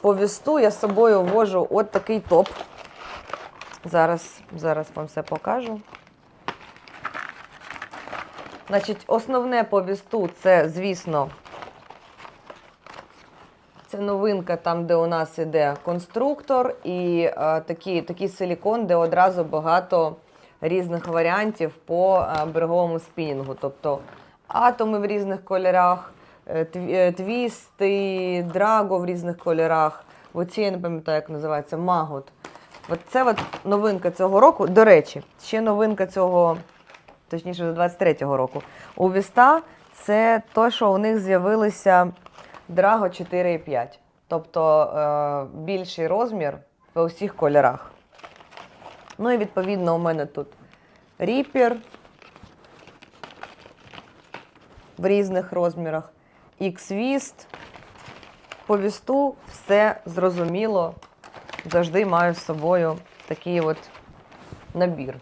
по вісту я з собою вожу от такий топ. Зараз, зараз вам все покажу. Значить, основне по вісту це, звісно, це новинка там, де у нас іде конструктор, і е, такий, такий силікон, де одразу багато різних варіантів по е, береговому спінінгу. Тобто атоми в різних кольорах, твісти, драго в різних кольорах. Оці я не пам'ятаю, як називається, магот. От це от новинка цього року. До речі, ще новинка цього, точніше, з 23-го року. У Віста це то, що у них з'явилися Драго 4,5. Тобто е, більший розмір в усіх кольорах. Ну і відповідно у мене тут Reaper в різних розмірах, X-Vist. По вісту все зрозуміло. Завжди маю з собою такий от набір.